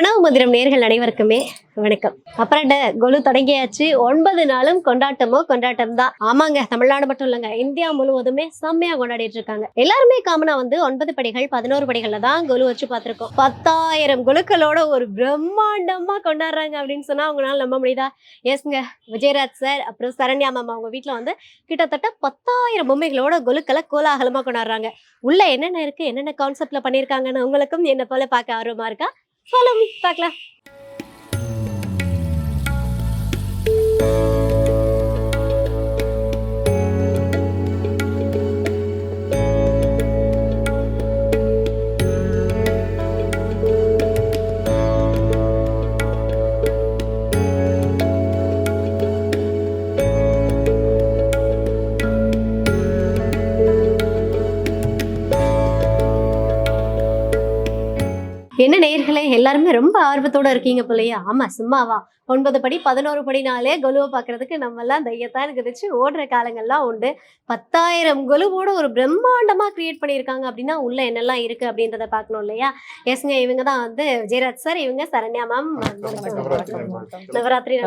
பிரணவ மந்திரம் நேர்கள் அனைவருக்குமே வணக்கம். அப்புறம் கொலு தொடங்கியாச்சு. ஒன்பது நாளும் கொண்டாட்டமோ கொண்டாட்டம் தான் ஆமாங்க தமிழ்நாடு மட்டும் இல்லைங்க. இந்தியா முழுவதுமே செம்மையா கொண்டாடிட்டு இருக்காங்க எல்லாருமே காமனா வந்து ஒன்பது படிகள் பதினோரு படிகள்ல தான் கொலு வச்சு பார்த்திருக்கோம். பத்தாயிரம் கொலுக்களோட ஒரு பிரம்மாண்டமா கொண்டாடுறாங்க அப்படின்னு சொன்னா அவங்களால நம்ப முடியுதா? எஸ்ங்க விஜயராஜ் சார் அப்புறம் சரண்யா மாமா அவங்க வீட்டுல வந்து கிட்டத்தட்ட பத்தாயிரம் பொம்மைகளோட கொலுக்களை கோலாகலமா கொண்டாடுறாங்க. உள்ள என்னென்ன இருக்கு என்னென்ன கான்செப்ட்ல பண்ணியிருக்காங்கன்னு உங்களுக்கும் என்ன போல பார்க்க ஆர்வமா இருக்கா? ஃபாலோ மீ பார்க்கலாம் எல்லாருமே ரொம்ப ஆர்வத்தோட இருக்கீங்க போலயே. ஆமா சும்மாவா? ஒன்பது படி பதினோரு படினாலே கொலுவை பார்க்கறதுக்கு நம்ம எல்லாம் தையத்தான் குதிச்சு ஓடுற காலங்கள்லாம் உண்டு. பத்தாயிரம் கொலுவோட ஒரு பிரம்மாண்டமா கிரியேட் பண்ணியிருக்காங்க அப்படின்னா உள்ள என்னெல்லாம் இருக்கு அப்படின்றத பார்க்கணும் இல்லையா? எஸ்ங்க இவங்க தான் வந்து விஜயராஜ் சார் இவங்க சரண்யா மேம் நவராத்திரி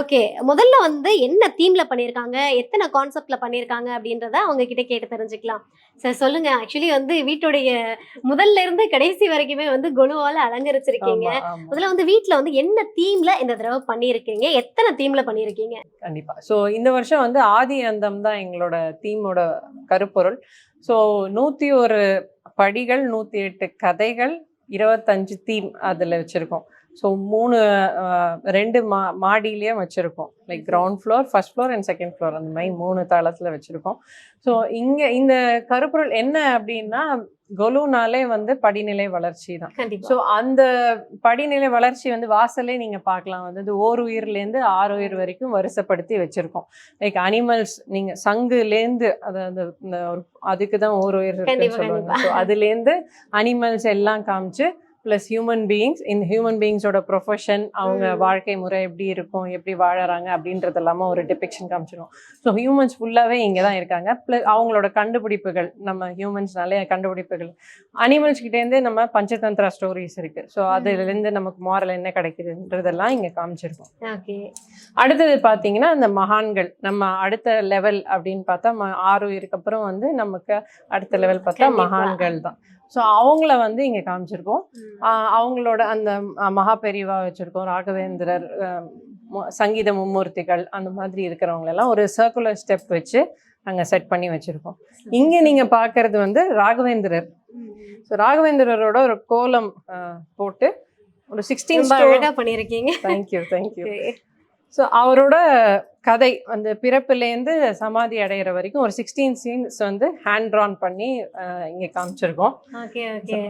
ஓகே முதல்ல வந்து என்ன தீம்ல பண்ணியிருக்காங்க? எத்தனை கான்செப்ட்ல பண்ணியிருக்காங்க அப்படின்றத அவங்க கிட்ட கேட்டு தெரிஞ்சுக்கலாம். சார் சொல்லுங்க. ஆக்சுவலி வந்து வீட்டுடைய முதல்ல இருந்து கடைசி வரைக்குமே வந்து கொலுவால அலங்கரிச்சிருக்கீங்க. முதல்ல வந்து வீட்ல வந்து என்ன தீம்ல இந்த தடவை பண்ணியிருக்கீங்க எத்தனை தீம்ல பண்ணியிருக்கீங்க கண்டிப்பா. ஸோ இந்த வருஷம் வந்து ஆதி அந்தம் தான் எங்களோட தீமோட கருப்பொருள். ஸோ நூத்தி ஒரு படிகள் நூத்தி எட்டு கதைகள் இருபத்தஞ்சு தீம் அதுல வச்சிருக்கோம். ஸோ மூணு ரெண்டு மா மாடியிலேயே வச்சுருக்கோம். Like ground floor first floor and second floor அந்த மாதிரி மூணு தளத்தில் வச்சுருக்கோம். ஸோ இங்கே இந்த கருப்பொருள் என்ன அப்படின்னா கொலுனாலே வந்து படிநிலை வளர்ச்சி தான். ஸோ அந்த படிநிலை வளர்ச்சி வந்து வாசலே நீங்க பார்க்கலாம். வந்து ஓர் உயிர்லேருந்து ஆறு உயிர் வரைக்கும் வரிசைப்படுத்தி வச்சிருக்கோம். லைக் அனிமல்ஸ் நீங்க சங்குலேருந்து அதாவது இந்த ஒரு அதுக்கு தான் ஓர் உயிர் சொல்லுவாங்க. ஸோ அதுலேருந்து அனிமல்ஸ் எல்லாம் காமிச்சு ப்ளஸ் ஹியூமன் பீயிங்ஸ் இந்த ஹியூமன் பீயிங்ஸோட ப்ரொஃபஷன் அவங்க. வாழ்க்கை முறை எப்படி இருக்கும் எப்படி வாழறாங்க அப்படின்றது எல்லாமே ஒரு டிபிக்ஷன் காமிச்சிடும் ஸோ ஹியூமன்ஸ் ஃபுல்லாகவே இங்கே தான் இருக்காங்க. ப்ளஸ் அவங்களோட கண்டுபிடிப்புகள் நம்ம ஹியூமன்ஸ்னாலே கண்டுபிடிப்புகள். அனிமல்ஸ் கிட்டேருந்து நம்ம பஞ்சதந்திரா ஸ்டோரிஸ் இருக்கு. ஸோ அதுலேருந்து நமக்கு மாரல் என்ன கிடைக்குதுன்றதெல்லாம் இங்கே காமிச்சிருக்கோம். ஓகே. அடுத்தது பார்த்தீங்கன்னா இந்த மகான்கள். நம்ம அடுத்த லெவல் அப்படின்னு பார்த்தா ம- ஆறு உயிருக்கு அப்புறம் வந்து நமக்கு அடுத்த லெவல் பார்த்தா. மகான்கள் தான் ஸோ அவங்கள வந்து இங்கே காமிச்சிருக்கோம். அவங்களோட அந்த மகா பெரிவா வச்சிருக்கோம் ராகவேந்திரர் சங்கீத மும்மூர்த்திகள் அந்த மாதிரி இருக்கிறவங்க எல்லாம் ஒரு சர்க்குலர் ஸ்டெப் வச்சு அங்க செட் பண்ணி வச்சிருக்கோம். இங்க நீங்க பாக்குறது வந்து ராகவேந்திரர். ஸோ ராகவேந்திரரோட ஒரு கோலம் போட்டு ஒரு சிக்ஸ்டீன் பண்ணியிருக்கீங்க. Thank you thank you. ஸோ அவரோட கதை அந்த பிறப்புலேருந்து சமாதி அடையிற வரைக்கும் ஒரு சிக்ஸ்டீன் சீன்ஸ் வந்து ஹேண்ட் ட்ரான் பண்ணி இங்க காமிச்சிருக்கோம். Okay okay.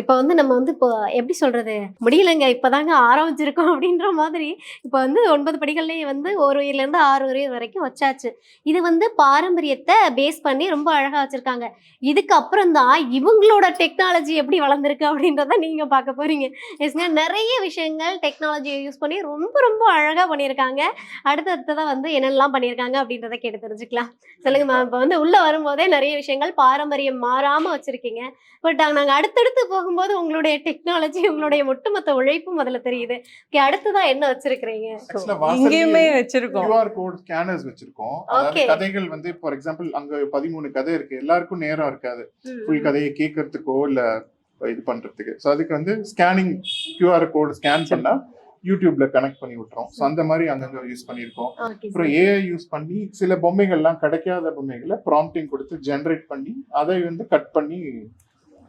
இப்போ வந்து நம்ம வந்து இப்போ எப்படி சொல்றது? முடியலங்க இப்பதாங்க ஆரம்பிச்சிருக்கோம் அப்படின்ற மாதிரி இப்போ வந்து ஒன்பது படிகள்லயே வந்து ஒரு உயிர்ல இருந்து ஆறு உயிர் வரைக்கும் வச்சாச்சு. இது வந்து பாரம்பரியத்தை பேஸ் பண்ணி ரொம்ப அழகா வச்சிருக்காங்க. இதுக்கு அப்புறம் தான் இவங்களோட டெக்னாலஜி எப்படி வளர்ந்துருக்கு அப்படின்றத நீங்க பார்க்க போறீங்க. எஸ்ங்க நிறைய விஷயங்கள் டெக்னாலஜியை யூஸ் பண்ணி ரொம்ப ரொம்ப அழகா பண்ணியிருக்காங்க. அடுத்தடுத்ததான் வந்து என்னெல்லாம் பண்ணியிருக்காங்க அப்படின்றத கேட்டு தெரிஞ்சுக்கலாம். சொல்லுங்க மேம் இப்போ வந்து உள்ள வரும்போதே நிறைய விஷயங்கள் பாரம்பரியம் மாறாம வச்சிருக்கீங்க. பட் நாங்க அடுத்தடுத்து போகும்போது உங்களுடைய டெக்னாலஜி உங்களுடைய ஒட்டுமொத்த உழைப்பு முதல்ல தெரியுது. ஓகே அடுத்ததா என்ன வச்சிருக்கிறீங்க? இங்கேயுமே வச்சிருக்கோம். QR கோட் ஸ்கேனர்ஸ் வச்சிருக்கோம். கதைகள் வந்து ஃபார் எக்ஸாம்பிள் அங்க பதிமூணு கதை இருக்கு. எல்லாருக்கும் நேரம் இருக்காது. ஃபுல் கதையை கேட்கறதுக்கோ இல்ல இது பண்றதுக்கு. ஸோ அதுக்கு வந்து ஸ்கேனிங் QR கோட் ஸ்கேன் பண்ணா யூடியூப்ல கனெக்ட் பண்ணி விட்டுரும். ஸோ அந்த மாதிரி அங்கங்க யூஸ் பண்ணியிருக்கோம். அப்புறம் ஏஐ யூஸ் பண்ணி சில பொம்மைகள்லாம் கிடைக்காத பொம்மைகளை ப்ராம்ப்டிங் கொடுத்து ஜென்ரேட் பண்ணி அதை வந்து கட் பண்ணி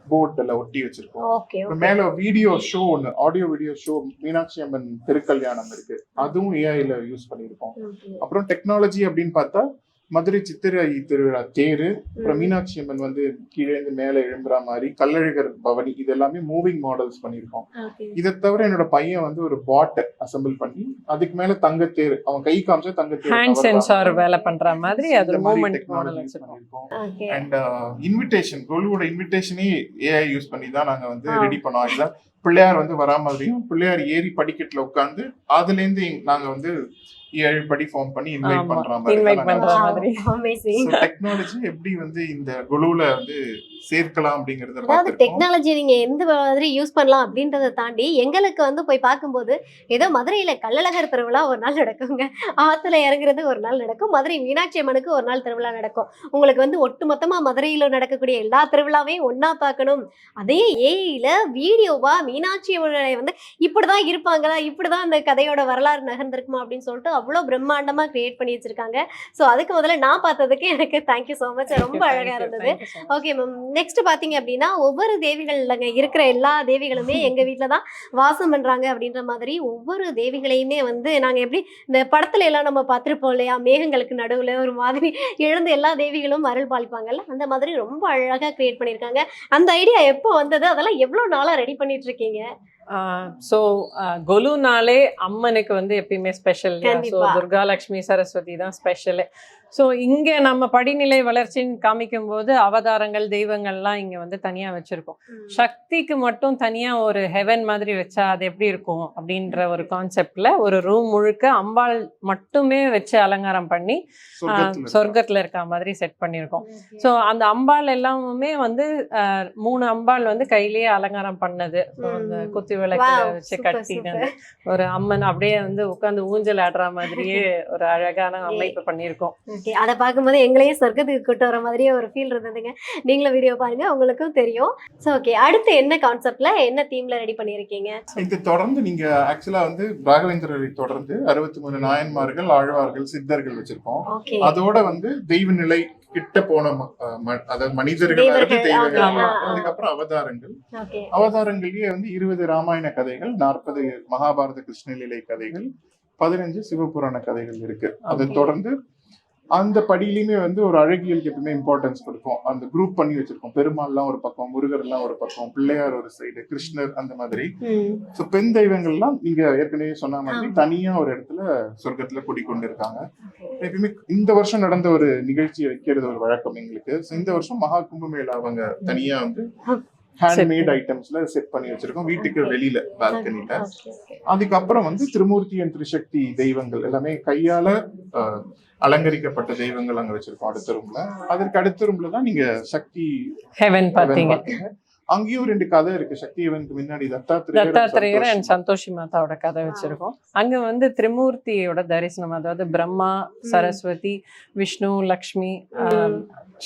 போர்டில் ஒட்டி வச்சிருக்கோம். மேல வீடியோ ஷோ ஒன்று audio video show Meenakshi Amman Thirukalyanam இருக்கு. அதுவும் ஏஐல யூஸ் பண்ணியிருக்கோம். அப்புறம் டெக்னாலஜி அப்படின்னு பார்த்தா மதுரை சித்திரை திருவிழா தேரு அப்புறம் மீனாட்சி அம்மன் வந்து கீழே இருந்து மேல எழும்புற மாதிரி கள்ளழகர் பவனி இது எல்லாமே மூவிங் மாடல்ஸ் பண்ணியிருக்கோம். இதை தவிர என்னோட பையன் வந்து ஒரு பாட்டை அசெம்பிள் பண்ணி அதுக்கு மேல தங்கத்தேர் அவன் கை காமிச்சா தங்கத்தேர் சென்சார் வேலை பண்ற மாதிரி அது ஒரு மூமெண்ட் மாடல் டெக்னாலஜி பண்ணியிருக்கோம். அண்ட் இன்விடேஷன் கோலுவோட இன்விடேஷனே ஏஐ யூஸ் பண்ணி தான் நாங்க வந்து. ரெடி பண்ணோம். இதுதான் பிள்ளையார் வந்து வரா மாதிரியும் பிள்ளையார் ஏறி படிக்கட்டுல உட்கார்ந்து அதுல இருந்து நாங்க வந்து ஏழு படி ஃபார்ம் பண்ணி இன்வைட் பண்ற மாதிரி. பண்ற மாதிரி. அமேசிங் டெக்னாலஜி எப்படி வந்து இந்த குழுவுல வந்து சேர்க்கலாம் அப்படிங்கறத அதாவது டெக்னாலஜி நீங்க எந்த மாதிரி யூஸ் பண்ணலாம் அப்படின்றத தாண்டி எங்களுக்கு வந்து போய் பார்க்கும்போது ஏதோ மதுரையில கள்ளழகர் திருவிழா ஒரு நாள் நடக்குங்க. ஆத்துல இறங்குறது ஒரு நாள் நடக்கும். மதுரை மீனாட்சி அம்மனுக்கு ஒரு நாள் திருவிழா நடக்கும். உங்களுக்கு வந்து ஒட்டுமொத்தமா மதுரையில நடக்கக்கூடிய எல்லா திருவிழாவையும் ஒண்ணா பார்க்கணும். அதே ஏஐல வீடியோவா மீனாட்சி அம்மனை வந்து இப்படிதான் இருப்பாங்களா? இப்படிதான் அந்த கதையோட வரலாறு நகர்ந்திருக்குமா அப்படின்னு சொல்லிட்டு அவ்வளோ பிரம்மாண்டமா கிரியேட் பண்ணி வச்சிருக்காங்க. ஸோ அதுக்கு முதல்ல நான் பார்த்ததுக்கு எனக்கு தேங்க்யூ ஸோ மச் ரொம்ப அழகா இருந்தது. ஓகே மேம் நெக்ஸ்ட் பாத்தீங்க அப்படின்னா ஒவ்வொரு தேவிகள்லங்க இருக்கிற எல்லா தேவிகளுமே எங்க வீட்ல தான் வாசம் பண்றாங்க அப்படின்ற மாதிரி ஒவ்வொரு தேவிகளையுமே வந்து நாங்க எப்படி இந்த படத்துல எல்லாம் நம்ம பார்த்திருப்போம் இல்லையா? மேகங்களுக்கு நடுவுல ஒரு மாதிரி எழுந்து எல்லா தேவிகளும் அருள் பாலிப்பாங்கல்ல? அந்த மாதிரி ரொம்ப அழகா கிரியேட் பண்ணியிருக்காங்க. அந்த ஐடியா எப்போ வந்தது? அதெல்லாம் எவ்வளவு நாளா ரெடி பண்ணிட்டு இருக்கீங்க ஸோ கொலுனாலே அம்மனுக்கு வந்து எப்பயுமே ஸ்பெஷல் ஸோ கண்டிப்பா. துர்கா லக்ஷ்மி சரஸ்வதி தான் ஸ்பெஷல் ஸோ இங்கே நம்ம படிநிலை வளர்ச்சின்னு காமிக்கும் போது அவதாரங்கள் தெய்வங்கள்லாம் இங்கே வந்து தனியாக வச்சுருக்கோம். சக்திக்கு மட்டும் தனியாக ஒரு ஹெவன் மாதிரி வச்சா அது எப்படி இருக்கும்? அப்படின்ற ஒரு கான்செப்டில் ஒரு ரூம் முழுக்க அம்பாள் மட்டுமே வச்சு அலங்காரம் பண்ணி சொர்க்கத்துல சொர்க்கத்தில் இருக்க மாதிரி செட் பண்ணியிருக்கோம். ஸோ அந்த அம்பாள் எல்லாமே வந்து அஹ், மூணு அம்பாள் வந்து கையிலேயே அலங்காரம் பண்ணது. அந்த. குத்தி விளக்குல Wow, வச்சு கட்டினது ஒரு அம்மன் அப்படியே வந்து உட்காந்து ஊஞ்சல் ஆடுற மாதிரியே ஒரு அழகான அமைப்பு பண்ணியிருக்கோம். ஓகே. அதை பார்க்கும்போது எங்களையும் சொர்க்கத்துக்கு கூட்டு வர மாதிரியே ஒரு ஃபீல் இருந்ததுங்க. நீங்களும் வீடியோ பாருங்க உங்களுக்கும் தெரியும். ஸோ ஓகே அடுத்து என்ன கான்செப்ட்ல என்ன தீம்ல ரெடி பண்ணியிருக்கீங்க இது தொடர்ந்து நீங்க ஆக்சுவலா வந்து ராகவேந்திரரை தொடர்ந்து அறுபத்தி மூணு நாயன்மார்கள் ஆழ்வார்கள் சித்தர்கள் வச்சிருக்கோம். அதோட வந்து தெய்வ நிலை கிட்ட போன அதாவது மனிதர்கள். அதுக்கப்புறம் அவதாரங்கள். அவதாரங்கள்லயே வந்து இருபது ராமாயண கதைகள் நாற்பது மகாபாரத கிருஷ்ணலீலை கதைகள் பதினஞ்சு சிவபுராண கதைகள் இருக்கு. அதை. தொடர்ந்து அந்த படியிலுமே வந்து ஒரு அழகியலுக்கு எப்பவுமே இம்பார்ட்டன்ஸ் கொடுக்கும். அந்த குரூப் பண்ணி வச்சிருக்கோம். பெருமாள்லாம் ஒரு பக்கம் முருகர்லாம் ஒரு பக்கம் பிள்ளையார் ஒரு சைடு கிருஷ்ணர் அந்த மாதிரி. ஸோ பெண் தெய்வங்கள்லாம் நீங்க ஏற்கனவே சொன்ன மாதிரி. தனியா ஒரு இடத்துல சொர்க்கத்துல குடிக்கொண்டு இருக்காங்க எப்பயுமே இந்த வருஷம் நடந்த ஒரு நிகழ்ச்சியை வைக்கிறது ஒரு வழக்கம் எங்களுக்கு. இந்த வருஷம் மகா கும்பமேளா அவங்க தனியா வந்து ஹேண்ட்மேட் ஐட்டம்ஸ்ல செட் பண்ணி வச்சிருக்கோம். வீட்டுக்கு வெளியில பால்கனில அதுக்கப்புறம் வந்து திருமூர்த்தி and திரிசக்தி தெய்வங்கள் எல்லாமே கையால அலங்கரிக்கப்பட்ட தெய்வங்கள் அங்க வச்சிருக்கோம் அடுத்த ரூம்ல அதற்கு அடுத்த ரூம்ல தான் நீங்க சக்தி ஹெவன் பார்த்தீங்க. அங்கேயும் ரெண்டு கதை இருக்கு. சக்தி event முன்னாடி தத்தாத்திரேயர் அண்ட் சந்தோஷ். மாதாவோட கதை வச்சிருக்கோம். அங்க வந்து திரிமூர்த்தியோட தரிசனம் அதாவது பிரம்மா சரஸ்வதி விஷ்ணு லக்ஷ்மி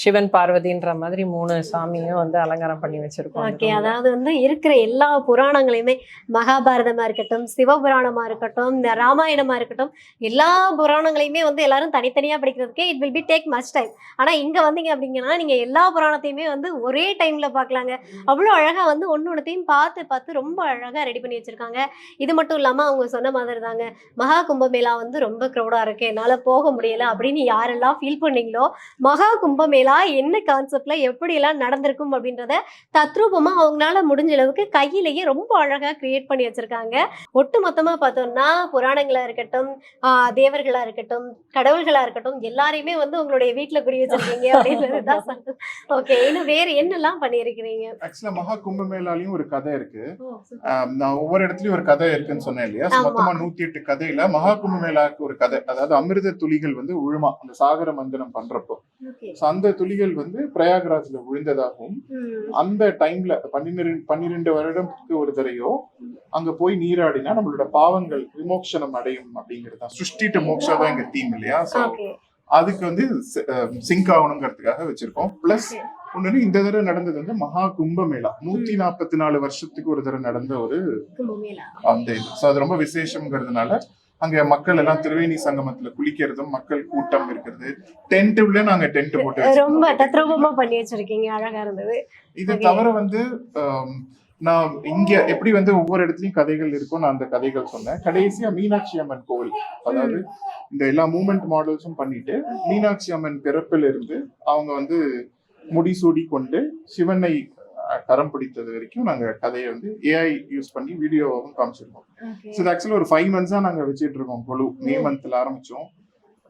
சிவன் பார்வதின்ற மாதிரி மூணு சாமியும் வந்து அலங்காரம் பண்ணி வச்சிருக்கோம். ஓகே. அதாவது வந்து இருக்கிற எல்லா புராணங்களையுமே மகாபாரதமா இருக்கட்டும் சிவபுராணமா இருக்கட்டும் இந்த ராமாயணமா இருக்கட்டும் எல்லா புராணங்களையுமே வந்து எல்லாரும் தனித்தனியா படிக்கிறதுக்கே it will be take much time ஆனா இங்க வந்தீங்க அப்படிங்கன்னா நீங்க எல்லா புராணத்தையுமே வந்து ஒரே டைம்ல பார்க்கலாங்க. அவ்வளோ அழகா வந்து ஒன்று ஒன்றத்தையும் பார்த்து பார்த்து ரொம்ப அழகா ரெடி பண்ணி வச்சிருக்காங்க. இது மட்டும் இல்லாம அவங்க சொன்ன மாதிரி தாங்க மகா கும்பமேளா வந்து ரொம்ப க்ரௌடா இருக்கு. என்னால போக முடியல அப்படின்னு யாரெல்லாம் ஃபீல் பண்ணீங்களோ மகா கும்பமேளா என்ன கான்செப்ட்ல எப்படி எல்லாம் நடந்திருக்கும் அப்படின்றத தத்ரூபமா அவங்களால முடிஞ்ச அளவுக்கு கையிலேயே ரொம்ப அழகா கிரியேட் பண்ணி வச்சிருக்காங்க. ஒட்டு மொத்தமா பார்த்தோம்னா புராணங்களா இருக்கட்டும் ஆஹ் தேவர்களா இருக்கட்டும் கடவுள்களா இருக்கட்டும் எல்லாரையுமே வந்து உங்களுடைய வீட்டுல குடி வச்சிருக்கீங்க அப்படின்றதுதான் ஓகே இன்னும் வேற என்னெல்லாம் பண்ணியிருக்கிறீங்க? ஆக்சுவலா மகா கும்பமேளாலையும் ஒரு கதை இருக்கு. நான் ஒவ்வொரு இடத்துலயும் ஒரு கதை இருக்குன்னு சொன்னேன் இல்லையா. மொத்தமா நூத்தி எட்டு கதையில மகா கும்பமேளாக்கு ஒரு கதை. அதாவது அமிர்த துளிகள் வந்து உழுமா அந்த சாகர மந்திரம் பண்றப்போ. அந்த துளிகள் வந்து பிரயாகராஜ்ல விழுந்ததாகவும். அந்த டைம்ல பன்னிரெண்டு பன்னிரெண்டு வருடத்துக்கு ஒரு தடையோ அங்க போய் நீராடினா நம்மளோட பாவங்கள் விமோக்ஷனம் அடையும் அப்படிங்கிறது சுஷ்டி டு மோக்ஷா தான் எங்க தீம் இல்லையா. அதுக்கு வந்து சிங்க் ஆகணுங்கிறதுக்காக வச்சிருக்கோம். பிளஸ் ஒன்னு இந்த தடவை நடந்தது வந்து மகா கும்பமேளா. நூத்தி நாற்பத்தி நாலு வருஷத்துக்கு ஒரு தடவை நடந்த ஒரு. அந்த இது. ஸோ அது ரொம்ப விசேஷம்ங்கிறதுனால அங்க மக்கள் எல்லாம் திருவேணி சங்கமத்துல குளிக்கிறதும் மக்கள் கூட்டம் இருக்கிறது. டென்ட் உள்ள நாங்க டென்ட் போட்டு ரொம்ப. தத்ரூபமா பண்ணி வச்சிருக்கீங்க. அழகா இருந்தது. இது. தவிர வந்து நான் இங்க எப்படி வந்து ஒவ்வொரு இடத்துலயும் கதைகள் இருக்கும் நான் அந்த கதைகள் சொன்னேன். கடைசியா மீனாட்சி அம்மன் கோவில். அதாவது இந்த எல்லா மூமெண்ட் மாடல்ஸும் பண்ணிட்டு மீனாட்சி அம்மன் பிறப்பில் இருந்து அவங்க வந்து முடிசூடி கொண்டு சிவனை கரம் பிடித்தது வரைக்கும் நாங்க கதையை வந்து ஏஐ யூஸ் பண்ணி வீடியோவும் காமிச்சிருக்கோம். ஸோ இது ஆக்சுவலி ஒரு ஃபைவ் மந்த்ஸா நாங்க வச்சிட்டு இருக்கோம் குழு மே மந்த்ல ஆரம்பிச்சோம்.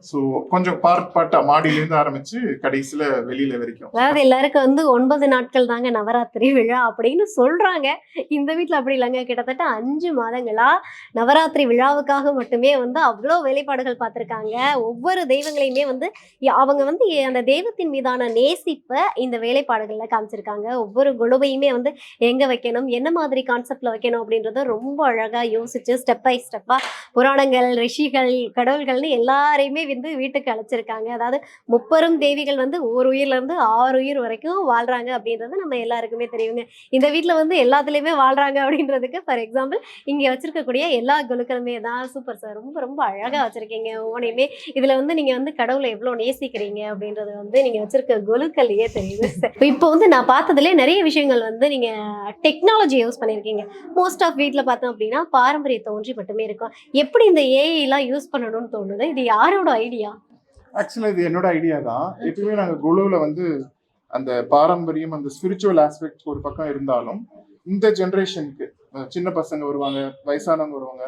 ஸோ கொஞ்சம் பார்ட் பார்ட்டாக மாடியிலேருந்து ஆரம்பிச்சு கடைசியில் வெளியில் வரைக்கும். அதாவது எல்லாருக்கும் வந்து ஒன்பது நாட்கள் தாங்க நவராத்திரி விழா அப்படின்னு சொல்றாங்க. இந்த வீட்ல அப்படி இல்லைங்க. கிட்டத்தட்ட அஞ்சு மாதங்களா நவராத்திரி விழாவுக்காக மட்டுமே வந்து அவ்வளோ வேலைப்பாடுகள் பார்த்துருக்காங்க. ஒவ்வொரு தெய்வங்களையுமே வந்து அவங்க வந்து அந்த தெய்வத்தின் மீதான நேசிப்பை இந்த வேலைப்பாடுகள்ல காமிச்சிருக்காங்க. ஒவ்வொரு குழுவையுமே வந்து எங்க வைக்கணும் என்ன மாதிரி கான்செப்ட்ல வைக்கணும் அப்படின்றத ரொம்ப அழகா யோசிச்சு ஸ்டெப் பை ஸ்டெப்பா புராணங்கள் ரிஷிகள் கடவுள்கள்னு எல்லாரையுமே வந்து வீட்டுக்கு அழைச்சிருக்காங்க. அதாவது முப்பெரும் தேவிகள் வந்து ஒரு உயிர்லேருந்து ஆறு உயிர் வரைக்கும் வாழ்றாங்க அப்படின்றது நம்ம எல்லாருக்குமே தெரியுங்க. இந்த வீட்டில் வந்து எல்லாத்துலேயுமே வாழ்றாங்க அப்படின்றதுக்கு ஃபார் எக்ஸாம்பிள் இங்கே வச்சிருக்கக்கூடிய எல்லா குழுக்களுமே தான் சூப்பர் சார் ரொம்ப ரொம்ப அழகாக வச்சுருக்கீங்க ஒவ்வொன்றையுமே இதில் வந்து நீங்கள் வந்து கடவுளை எவ்வளோ நேசிக்கிறீங்க அப்படின்றது வந்து நீங்கள் வச்சிருக்க குழுக்கள்லையே தெரியுது இப்போ வந்து நான் பார்த்ததுலே நிறைய விஷயங்கள் வந்து நீங்கள் டெக்னாலஜி யூஸ் பண்ணியிருக்கீங்க. மோஸ்ட் ஆஃப் வீட்டில் பார்த்தோம் அப்படின்னா பாரம்பரியத்தை ஒன்றி மட்டுமே இருக்கும். எப்படி இந்த ஏஐ எல்லாம் யூஸ் பண்ணணும்னு தோணுது? இது யாரோட ஐடியா ஆக்சுவலா இது என்னோட ஐடியா தான். எப்பயுமே நாங்க குழுவில் வந்து அந்த பாரம்பரியம் அந்த ஸ்பிரிச்சுவல் ஆஸ்பெக்ட் ஒரு பக்கம் இருந்தாலும் இந்த ஜென்ரேஷனுக்கு சின்ன பசங்க வருவாங்க வயசானவங்க வருவாங்க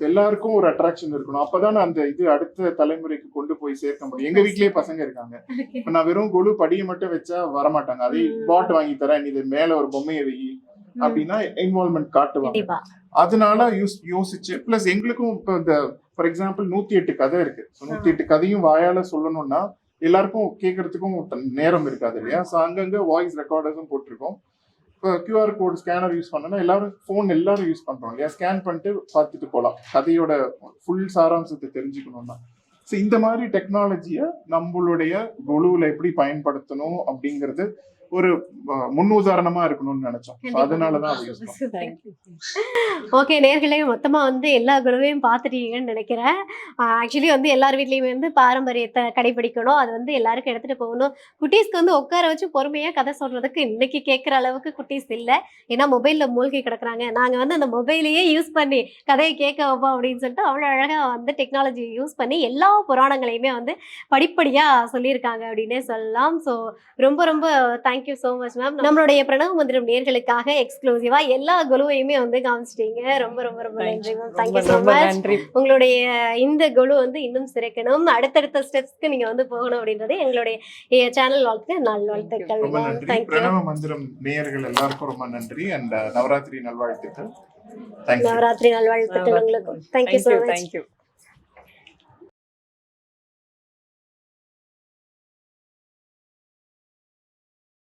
எல்லாருக்கும் ஒரு அட்ராக்ஷன் இருக்கணும். அப்பதான் அந்த இது அடுத்த தலைமுறைக்கு கொண்டு போய் சேர்க்க முடியும். எங்க வீட்லயே பசங்க இருக்காங்க. இப்ப நான் வெறும் குழு படியை மட்டும் வச்சா வரமாட்டாங்க. அதே. பாட் வாங்கி தரேன். இது மேல ஒரு பொம்மையை வை. அப்படின்னா இன்வால்மெண்ட் காட்டுவாங்க. அதனால யூஸ் யோசிச்சு பிளஸ் எங்களுக்கும் இப்போ இந்த ஃபார் எக்ஸாம்பிள் நூத்தி எட்டு கதை இருக்கு. நூத்தி எட்டு கதையும் வாயால சொல்லணும்னா எல்லாருக்கும் கேட்கறதுக்கும் நேரம் இருக்காது இல்லையா? ஸோ அங்கங்க வாய்ஸ் ரெக்கார்டர்ஸும் போட்டிருக்கோம். இப்போ கியூஆர் கோட் ஸ்கேனர் யூஸ் பண்ணனா எல்லாரும் ஃபோன் எல்லாரும் யூஸ் பண்றோம் இல்லையா? ஸ்கேன் பண்ணிட்டு பார்த்துட்டு போகலாம் கதையோட ஃபுல் சாராம்சத்தை தெரிஞ்சுக்கணும்னா. ஸோ இந்த மாதிரி டெக்னாலஜியை நம்மளுடைய குழுவில் எப்படி பயன்படுத்தணும் அப்படிங்கிறது ஒரு அஹ், முன்னுதாரணமா இருக்கணும்னு நினைச்சோம். அதனாலதான் ஓகே நேர்களே மொத்தமாக வந்து எல்லா குழுவையும் பார்த்துட்டீங்கன்னு நினைக்கிறேன். ஆக்சுவலி வந்து எல்லார் வீட்லேயுமே வந்து பாரம்பரியத்தை கடைபிடிக்கணும். அது வந்து எல்லாருக்கும் எடுத்துகிட்டு போகணும். குட்டீஸ்க்கு வந்து உட்கார வச்சு பொறுமையாக கதை சொல்கிறதுக்கு இன்னைக்கு கேட்குற அளவுக்கு குட்டீஸ் இல்லை. ஏன்னா மொபைலில் மூழ்கி கிடக்குறாங்க. நாங்கள் வந்து அந்த மொபைலையே யூஸ் பண்ணி கதையை கேட்க வைப்போம் அப்படின்னு சொல்லிட்டு அவ்வளோ அழகாக வந்து டெக்னாலஜி யூஸ் பண்ணி எல்லா புராணங்களையுமே வந்து படிப்படியாக சொல்லியிருக்காங்க அப்படின்னே சொல்லலாம். ஸோ ரொம்ப ரொம்ப தேங்க்யூ ஸோ மச் மேம் நம்மளுடைய பிரணவ மந்திரம் நேர்களுக்காக எக்ஸ்க்ளூசிவாக எல்லா குழுவையுமே வந்து காமிச்சிட்டீங்க. ரொம்ப ரொம்ப ரொம்ப நன்றி மேம் தேங்க்யூ ஸோ மச் உங்களுடைய இந்த குழு வந்து இன்னும் சிறக்கணும். அடுத்தடுத்த ஸ்டெப்ஸ்க்கு நீங்க வந்து போகணும் அப்படின்றது எங்களுடைய சேனல் வாழ்த்து நாள் வாழ்த்துக்கள் பிரணவ மந்திரம் நேயர்கள் எல்லாருக்கும் ரொம்ப நன்றி. அண்ட் நவராத்திரி நல்வாழ்த்துக்கள். நவராத்திரி நல்வாழ்த்துக்கள் உங்களுக்கு தேங்க்யூ ஸோ மச் தேங்க்யூ